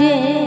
রে